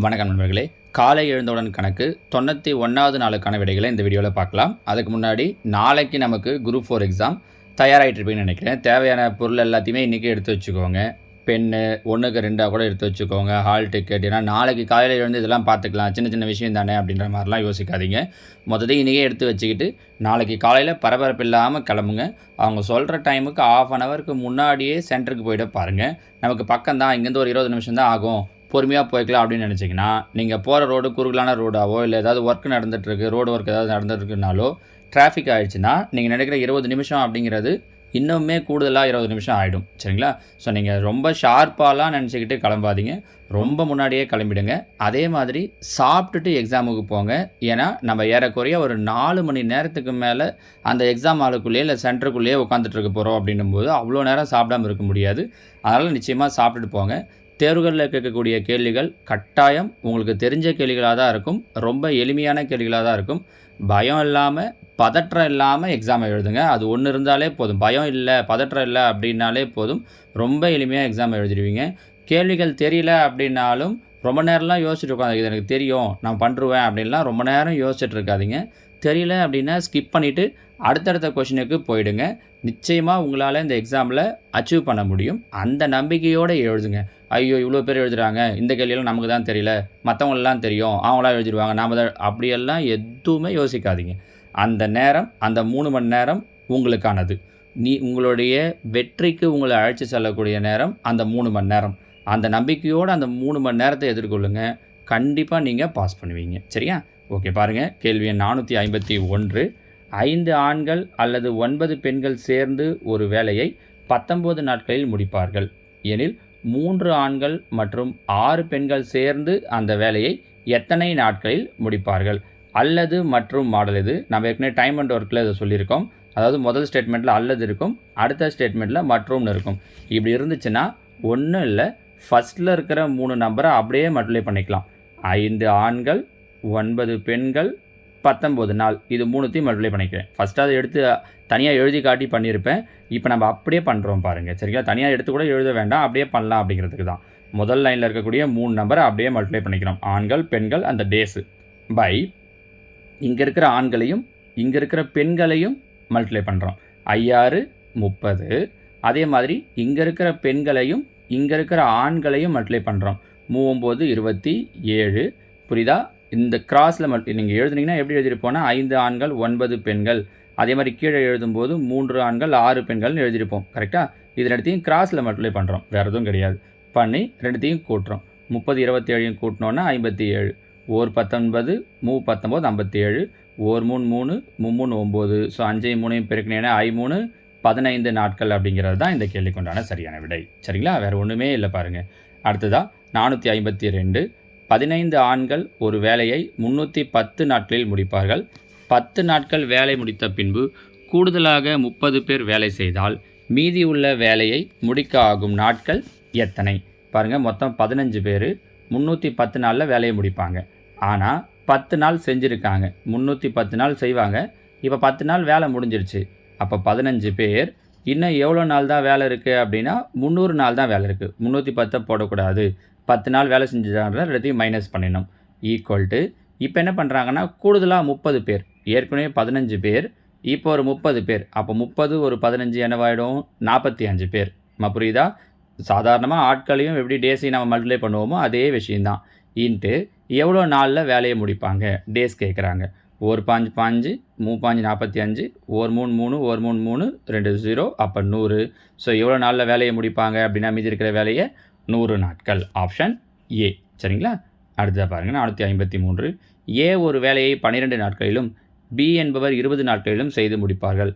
வணக்கம் நண்பர்களே. காலை எழுந்தவுடன் கணக்கு தொண்ணூற்றி ஒன்றாவது நாளுக்கான விடைகளை இந்த வீடியோவில் பார்க்கலாம். அதுக்கு முன்னாடி நாளைக்கு நமக்கு குரூப் ஃபோர் எக்ஸாம் தயாராகிட்டு நினைக்கிறேன். தேவையான பொருள் எல்லாத்தையுமே இன்றைக்கி எடுத்து வச்சுக்கோங்க. பென்னு ஒன்றுக்கு ரெண்டாக கூட எடுத்து வச்சுக்கோங்க. ஹால் டிக்கெட் ஏன்னா நாளைக்கு காலையில் எழுந்து இதெல்லாம் பார்த்துக்கலாம். சின்ன சின்ன விஷயம் தானே அப்படின்ற மாதிரிலாம் யோசிக்காதீங்க. மொத்தத்தையும் இன்றைக்கே எடுத்து வச்சுக்கிட்டு நாளைக்கு காலையில் பரபரப்பு இல்லாமல் கிளம்புங்க. அவங்க சொல்கிற டைமுக்கு ஆஃப் அன் ஹவருக்கு முன்னாடியே சென்டருக்கு போயிட பாருங்கள் நமக்கு பக்கம் தான் இங்கேருந்து ஒரு இருபது நிமிஷம் தான் ஆகும். பொறுமையாக போய்க்கலாம் அப்படின்னு நினச்சிங்கன்னா நீங்கள் போகிற ரோடு குறுகலான ரோடாவோ இல்லை ஏதாவது ஒர்க் நடந்துகிட்ருக்கு ரோடு ஒர்க் ஏதாவது நடந்துட்டுருக்குனாலோ டிராஃபிக் ஆகிடுச்சுன்னா நீங்கள் நினைக்கிற இருபது நிமிஷம் அப்படிங்கிறது இன்னுமே கூடுதலாக இருபது நிமிஷம் ஆகிடும் சரிங்களா? ஸோ நீங்கள் ரொம்ப ஷார்ப்பாலாம் நினச்சிக்கிட்டு கிளம்பாதீங்க. ரொம்ப முன்னாடியே கிளம்பிடுங்க. அதே மாதிரி சாப்பிட்டுட்டு எக்ஸாமுக்கு போங்க. ஏன்னா நம்ம ஏறக்குறைய ஒரு நாலு மணி நேரத்துக்கு மேலே அந்த எக்ஸாம் ஹாலுக்குள்ளேயே இல்லை சென்டருக்குள்ளேயே உட்காந்துட்டு இருக்க போகிறோம் அப்படின்னும் போது அவ்வளோ நேரம் சாப்பிடாம இருக்க முடியாது. அதனால் நிச்சயமாக சாப்பிட்டுட்டு போங்க. தேர்வுகளில் கேட்கக்கூடிய கேள்விகள் கட்டாயம் உங்களுக்கு தெரிஞ்ச கேள்விகளாக தான் இருக்கும். ரொம்ப எளிமையான கேள்விகளாக தான் இருக்கும். பயம் இல்லாமல் பதற்றம் இல்லாமல் எக்ஸாம் எழுதுங்க. அது ஒன்று இருந்தாலே போதும். பயம் இல்லை பதற்றம் இல்லை அப்படின்னாலே போதும். ரொம்ப எளிமையாக எக்ஸாம் எழுதிடுவீங்க. கேள்விகள் தெரியல அப்படின்னாலும் ரொம்ப நேரம்லாம் யோசிச்சுட்டு உட்காந்து இது எனக்கு தெரியும் நான் பண்ணுருவேன் அப்படின்லாம் ரொம்ப நேரம் யோசிச்சுட்டு இருக்காதிங்க. தெரியல அப்படின்னா ஸ்கிப் பண்ணிவிட்டு அடுத்தடுத்த கொஷினுக்கு போயிடுங்க. நிச்சயமாக உங்களால் இந்த எக்ஸாமில் அச்சீவ் பண்ண முடியும். அந்த நம்பிக்கையோடு எழுதுங்க. ஐயோ இவ்வளோ பேர் எழுதுறாங்க. இந்த கேள்வியெல்லாம் நமக்கு தான் தெரியல. மற்றவங்களெலாம் தெரியும். அவங்களாம் எழுதிடுவாங்க. நாம் தான் அப்படியெல்லாம் எதுவுமே யோசிக்காதீங்க. அந்த நேரம் அந்த மூணு மணி நேரம் உங்களுக்கானது. நீ உங்களுடைய வெற்றிக்கு உங்களை அழைச்சி செல்லக்கூடிய நேரம் அந்த மூணு மணி நேரம். அந்த நம்பிக்கையோடு அந்த மூணு மணி நேரத்தை எதிர்கொள்ளுங்க. கண்டிப்பாக நீங்கள் பாஸ் பண்ணுவீங்க. சரியா? ஓகே பாருங்கள் கேள்வி எண் நானூற்றி ஐம்பத்தி ஒன்று. ஐந்து ஆண்கள் அல்லது ஒன்பது பெண்கள் சேர்ந்து ஒரு வேலையை பத்தொம்போது நாட்களில் முடிப்பார்கள். எனில் மூன்று ஆண்கள் மற்றும் ஆறு பெண்கள் சேர்ந்து அந்த வேலையை எத்தனை நாட்களில் முடிப்பார்கள்? அல்லது மற்றும் மாடல் இது. நம்ம ஏற்கனவே டைம் அண்ட் ஒர்க்கில் இதை சொல்லியிருக்கோம். அதாவது முதல் ஸ்டேட்மெண்ட்டில் அல்லது இருக்கும் அடுத்த ஸ்டேட்மெண்ட்டில் மற்றும்னு இருக்கும். இப்படி இருந்துச்சுன்னா ஒன்றும் இல்லை ஃபஸ்ட்டில் இருக்கிற மூணு நம்பரை அப்படியே மல்டிப்ளை பண்ணிக்கலாம். ஐந்து ஆண்கள் ஒன்பது பெண்கள் பத்தொம்போது நாள். இது மூணுத்தையும் மல்டிப்ளை பண்ணிக்கிறேன். ஃபஸ்ட்டு அதை எடுத்து தனியாக எழுதி காட்டி பண்ணியிருப்பேன். இப்போ நம்ம அப்படியே பண்ணுறோம் பாருங்கள் சரிங்களா? தனியாக எடுத்து கூட எழுத வேண்டாம். அப்படியே பண்ணலாம் அப்படிங்கிறதுக்கு தான். முதல் லைனில் இருக்கக்கூடிய மூணு நம்பரை அப்படியே மல்டிப்ளை பண்ணிக்கிறோம். ஆண்கள் பெண்கள் அந்த டேஸு பை இங்கே இருக்கிற ஆண்களையும் இங்கே இருக்கிற பெண்களையும் மல்டிப்ளை பண்ணுறோம் ஐயாறு முப்பது. அதே மாதிரி இங்கே இருக்கிற பெண்களையும் இங்கே இருக்கிற ஆண்களையும் மல்டிப்ளை பண்ணுறோம் மூவொம்போது இருபத்தி ஏழு. புரியுதா? இந்த கிராஸில் மட்டும் நீங்கள் எழுதுனீங்கன்னா எப்படி எழுதிருப்போம்னா ஐந்து ஆண்கள் ஒன்பது பெண்கள். அதே மாதிரி கீழே எழுதும்போது மூன்று ஆண்கள் ஆறு பெண்கள்னு எழுதியிருப்போம் கரெக்டாக இது ரெண்டுத்தையும் கிராஸில் மட்டும் பண்ணுறோம் வேறு எதுவும் கிடையாது. பண்ணி ரெண்டுத்தையும் கூட்டுறோம். முப்பது இருபத்தி ஏழையும் கூட்டினோன்னா ஐம்பத்தி ஏழு ஓர் பத்தொன்பது மூ பத்தொம்போது ஐம்பத்தி ஏழு ஓர் மூணு மூணு மும்மூணு ஒம்பது. ஸோ அஞ்சையும் மூணையும் பெருக்கினேன்னா ஐ மூணு பதினைந்து நாட்கள் அப்படிங்கிறது தான் இந்த கேள்விக்குண்டான சரியான விடை. சரிங்களா? வேறு ஒன்றுமே இல்லை பாருங்கள் அடுத்ததாக நானூற்றி ஐம்பத்தி ரெண்டு. பதினைந்து ஆண்கள் ஒரு வேலையை முன்னூற்றி பத்து நாட்களில் முடிப்பார்கள். பத்து நாட்கள் வேலை முடித்த பின்பு கூடுதலாக முப்பது பேர் வேலை செய்தால் மீதி உள்ள வேலையை முடிக்க ஆகும் நாட்கள் எத்தனை? பாருங்கள் மொத்தம் பதினஞ்சு பேர் முந்நூற்றி பத்து நாளில் வேலையை முடிப்பாங்க. ஆனால் பத்து நாள் செஞ்சுருக்காங்க. முந்நூற்றி பத்து நாள் செய்வாங்க. இப்போ பத்து நாள் வேலை முடிஞ்சிருச்சு. அப்போ பதினஞ்சு பேர் இன்னும் எவ்வளோ நாள் தான் வேலை இருக்குது அப்படின்னா முந்நூறு நாள் தான் வேலை இருக்குது முந்நூற்றி பத்தை போடக்கூடாது. பத்து நாள் வேலை செஞ்சுட்டாங்க ரெண்டையும் மைனஸ் பண்ணிடணும். ஈக்குவல் டு இப்போ என்ன பண்ணுறாங்கன்னா கூடுதலாக முப்பது பேர். ஏற்கனவே பதினஞ்சு பேர். இப்போ ஒரு முப்பது பேர். அப்போ முப்பது ஒரு பதினஞ்சு என்னவாயிடும்? நாற்பத்தி அஞ்சு பேர். நம்ம புரியுதா? சாதாரணமாக ஆட்களையும் எப்படி டேஸையும் நம்ம மல்டிப்ளை பண்ணுவோமோ அதே விஷயந்தான் இன்ட்டு எவ்வளோ நாளில் வேலையை முடிப்பாங்க? டேஸ் கேட்குறாங்க ஒரு பாஞ்சு பாஞ்சு மூ பாஞ்சு நாற்பத்தி அஞ்சு ஒரு மூணு மூணு ஒரு மூணு மூணு ரெண்டு ஜீரோ அப்போ நூறு. ஸோ எவ்வளோ நாளில் வேலையை முடிப்பாங்க அப்படின்னா மீதி இருக்கிற வேலையை நூறு நாட்கள். ஆப்ஷன் ஏ சரிங்களா? அடுத்ததாக பாருங்கள் நானூற்றி ஐம்பத்தி மூன்று. ஏ ஒரு வேலையை பன்னிரெண்டு நாட்களிலும் பி என்பவர் இருபது நாட்களிலும் செய்து முடிப்பார்கள்.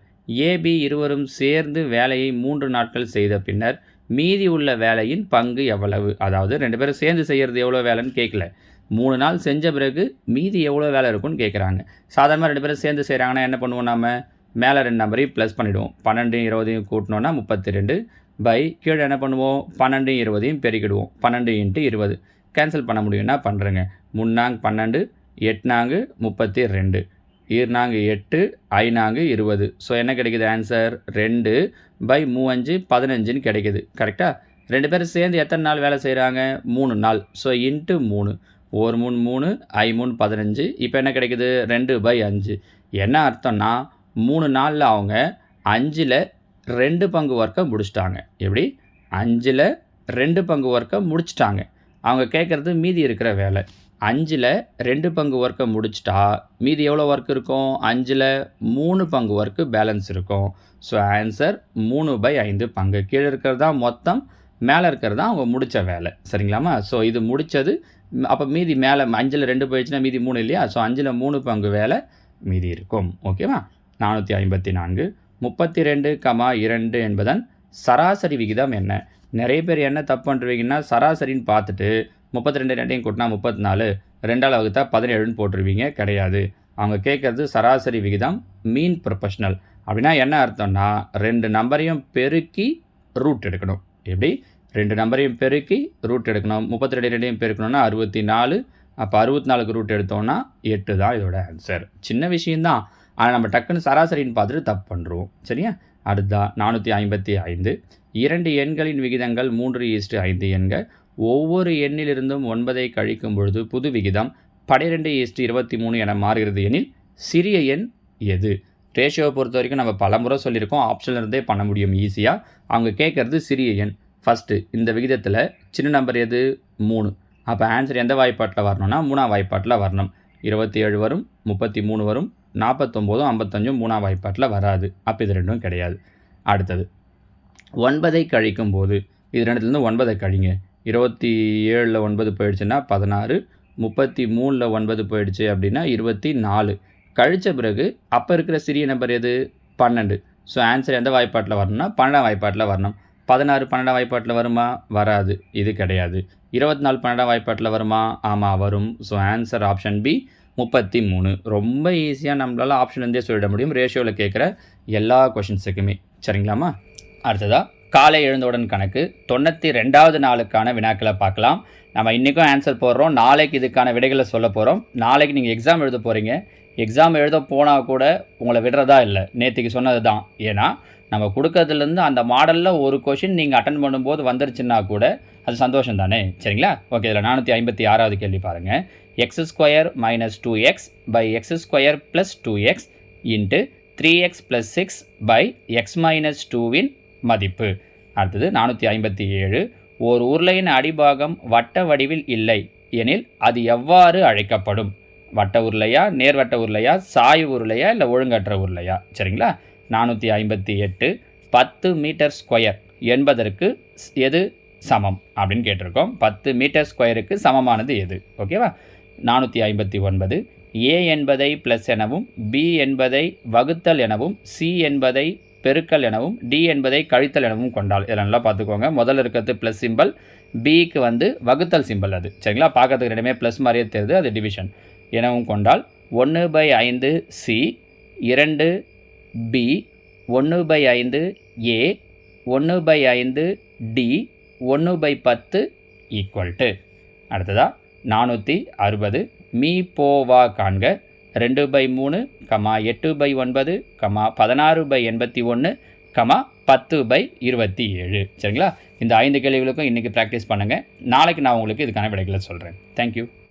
ஏபி இருவரும் சேர்ந்து வேலையை மூன்று நாட்கள் செய்த பின்னர் மீதி உள்ள வேலையின் பங்கு எவ்வளவு? அதாவது ரெண்டு பேரும் சேர்ந்து செய்கிறது எவ்வளோ வேலைன்னு கேட்கல மூணு நாள் செஞ்ச பிறகு மீதி எவ்வளோ வேலை இருக்குன்னு கேட்குறாங்க சாதாரணமாக ரெண்டு பேரும் சேர்ந்து செய்கிறாங்கன்னா என்ன பண்ணுவோம் நம்ம மேலே ரெண்டு நம்பரையும் ப்ளஸ் பண்ணிவிடுவோம் பன்னெண்டு இருபதையும் கூட்டினோன்னா முப்பத்தி ரெண்டு பை கீழே என்ன பண்ணுவோம்? பன்னெண்டு இருபதையும் பெருக்கிடுவோம். பன்னெண்டு இன்ட்டு இருபது. கேன்சல் பண்ண முடியும்னா பண்ணுறேங்க முன்னாங்கு பன்னெண்டு எட்நாங்கு முப்பத்தி ரெண்டு ஈர்நாங்கு எட்டு ஐநாங்கு இருபது. ஸோ என்ன கிடைக்குது ஆன்சர் ரெண்டு. பை மூவஞ்சு பதினஞ்சுன்னு கிடைக்குது. கரெக்டாக ரெண்டு பேரும் சேர்ந்து எத்தனை நாள் வேலை செய்கிறாங்க மூணு நாள். ஸோ இன்ட்டு மூணு. ஒரு மூணு மூணு ஐ மூணு பதினஞ்சு. இப்போ என்ன கிடைக்குது? ரெண்டு பை அஞ்சு. என்ன அர்த்தம்னா மூணு நாளில் அவங்க அஞ்சில் ரெண்டு பங்கு ஒர்க்கை முடிச்சிட்டாங்க. எப்படி? அஞ்சில் ரெண்டு பங்கு ஒர்க்கை முடிச்சிட்டாங்க. அவங்க கேட்குறது மீதி இருக்கிற வேலை. அஞ்சில் ரெண்டு பங்கு ஒர்க்கை முடிச்சிட்டா மீதி எவ்வளோ ஒர்க் இருக்கும்? அஞ்சில் மூணு பங்கு ஒர்க்கு பேலன்ஸ் இருக்கும். ஸோ ஆன்சர் மூணு பை ஐந்து பங்கு. கீழே இருக்கிறது தான் மொத்தம் மேலே இருக்கிறது தான் அவங்க முடித்த வேலை. சரிங்களாம்மா? ஸோ இது முடித்தது அப்போ மீதி மேலே அஞ்சில் ரெண்டு போயிடுச்சுன்னா மீதி மூணு இல்லையா? ஸோ அஞ்சில் மூணு பங்கு வேலை மீதி இருக்கும். ஓகேவா நானூற்றி ஐம்பத்தி நான்கு. முப்பத்தி ரெண்டு கமா இரண்டு என்பதன் சராசரி விகிதம் என்ன? நிறைய பேர் என்ன தப்பு பண்ணுறீங்கன்னா சராசரின்னு பார்த்துட்டு முப்பத்தி ரெண்டு ரெண்டையும் கூட்டினா முப்பத்தி நாலு ரெண்டால் வகுத்தா பதினேழுன்னு போட்டுருவீங்க கிடையாது. அவங்க கேட்குறது சராசரி விகிதம் மீன் ப்ரொஃபஷ்னல் அப்படின்னா என்ன அர்த்தம்னா ரெண்டு நம்பரையும் பெருக்கி ரூட் எடுக்கணும். எப்படி? ரெண்டு நம்பரையும் பெருக்கி ரூட் எடுக்கணும். முப்பத்தி ரெண்டு ரெண்டையும் பெருக்கணும்னா அறுபத்தி நாலு அப்போ அறுபத்தி நாலுக்கு ரூட் எடுத்தோம்னா எட்டு தான் இதோட ஆன்சர் சின்ன விஷயந்தான் ஆனால் நம்ம டக்குன்னு சராசரின்னு பார்த்துட்டு தப்பு பண்ணுறோம் சரியா? அடுத்தா நானூற்றி ஐம்பத்தி ஐந்து. இரண்டு எண்களின் விகிதங்கள் மூன்று ஈஸ்ட்டு ஐந்து எண்கள். ஒவ்வொரு எண்ணிலிருந்தும் ஒன்பதை கழிக்கும் பொழுது புது விகிதம் பனிரெண்டு ஈஸ்ட்டு இருபத்தி மூணு என மாறுகிறது எனில் சிறிய எண் எது? ரேஷியோவை பொறுத்த வரைக்கும் நம்ம பலமுறை சொல்லியிருக்கோம். ஆப்ஷனில் இருந்தே பண்ண முடியும் ஈஸியாக அவங்க கேட்குறது சிறிய எண். ஃபஸ்ட்டு இந்த விகிதத்தில் சின்ன நம்பர் எது? மூணு. அப்போ ஆன்சர் எந்த வாய்ப்பாட்டில் வரணும்னா மூணாம் வாய்ப்பாட்டில் வரணும். இருபத்தி ஏழு வரும் முப்பத்தி மூணு வரும் நாற்பத்தொம்போதும் ஐம்பத்தஞ்சும் மூணாம் வாய்ப்பாட்டில் வராது. அப்போ இது ரெண்டும் கிடையாது. அடுத்தது ஒன்பதை கழிக்கும் போது இது ரெண்டுத்துலேருந்து ஒன்பதை கழிங்க. இருபத்தி ஏழில் ஒன்பது போயிடுச்சுன்னா பதினாறு முப்பத்தி மூணில் ஒன்பது போயிடுச்சு அப்படின்னா இருபத்தி நாலு கழித்த பிறகு அப்போ இருக்கிற சிறிய நம்பர் எது? பன்னெண்டு. ஸோ ஆன்சர் எந்த வாய்ப்பாட்டில் வரணும்னா பன்னெண்டாம் வாய்ப்பாட்டில் வரணும். பதினாறு பன்னெண்டாம் வாய்ப்பாட்டில் வருமா? வராது. இது கிடையாது. இருபத்தி நாலு பன்னெண்டாம் வாய்ப்பாட்டில் வருமா? ஆமாம் வரும். ஸோ ஆன்சர் ஆப்ஷன் பி முப்பத்தி மூணு. ரொம்ப ஈஸியாக நம்மளால் ஆப்ஷன்லேருந்தே சொல்லிட முடியும். ரேஷியோவில் கேட்குற எல்லா கொஷின்ஸுக்குமே சரிங்களாம்மா? அடுத்ததாக காலை எழுந்தவுடன் கணக்கு. தொண்ணூற்றி ரெண்டாவது நாளுக்கான வினாக்களை பார்க்கலாம். நம்ம இன்றைக்கும் ஆன்சர் போடுறோம். நாளைக்கு இதுக்கான விடைகளை சொல்ல போகிறோம் நாளைக்கு நீங்கள் எக்ஸாம் எழுத போகிறீங்க எக்ஸாம் எழுத போனால் கூட உங்களை விடுறதா இல்லை. நேற்றுக்கு சொன்னது தான் ஏன்னா நம்ம கொடுக்கறதுலேருந்து அந்த மாடலில் ஒரு கொஷின் நீங்கள் அட்டன் பண்ணும்போது வந்துருச்சுன்னா கூட அது சந்தோஷம் தானே சரிங்களா? ஓகே இதில் நானூற்றி ஐம்பத்தி ஆறாவது கேள்வி பாருங்கள் x square minus two x by x square plus two x into three x plus six by x minus டூவின் மதிப்பு. அடுத்தது நானூற்றி ஐம்பத்தி ஏழு. ஓர் உருளையின் அடிபாகம் வட்ட வடிவில் இல்லை எனில் அது எவ்வாறு அழைக்கப்படும்? வட்ட உருளையா நேர்வட்ட உருளையா சாய் உருளையா இல்லை ஒழுங்கற்ற உருளையா? சரிங்களா? நானூற்றி ஐம்பத்தி எட்டு பத்து மீட்டர் ஸ்கொயர் என்பதற்கு ஸ்- எது சமம்? அப்படின்னு கேட்டிருக்கோம். பத்து மீட்டர் ஸ்கொயருக்கு சமமானது எது? ஓகேவா? நானூற்றி ஐம்பத்தி ஒன்பது. ஏ என்பதை ப்ளஸ் எனவும் பி என்பதை வகுத்தல் எனவும் சி என்பதை பெருக்கல் எனவும் டி என்பதை கழித்தல் எனவும் கொண்டால். இதெல்லாம் நல்லா பார்த்துக்கோங்க. முதல்ல இருக்கிறது ப்ளஸ் சிம்பல் பிக்கு வந்து வகுத்தல் சிம்பல் அது. சரிங்களா? பார்க்கறதுக்கு ரெண்டுமே ப்ளஸ் மாதிரியே தெரியுது. அது டிவிஷன் எனவும் கொண்டால். ஒன்று பை ஐந்து சி இரண்டு பி ஒன்று பை ஐந்து ஏ ஒன்று பை ஐந்து டி ஒன்று பை பத்து ஈக்குவல் டு அடுத்ததாக நானூற்றி அறுபது. மீ போவா காண்க. ரெண்டு பை மூணு கமா எட்டு பை ஒன்பது கமா பதினாறு பை எண்பத்தி ஒன்று கமா பத்து பை இருபத்தி ஏழு. சரிங்களா? இந்த ஐந்து கேள்விகளுக்கும் இன்றைக்கி ப்ராக்டிஸ் பண்ணுங்கள் நாளைக்கு நான் உங்களுக்கு இதுக்கான விடைகளை சொல்கிறேன் தேங்க்யூ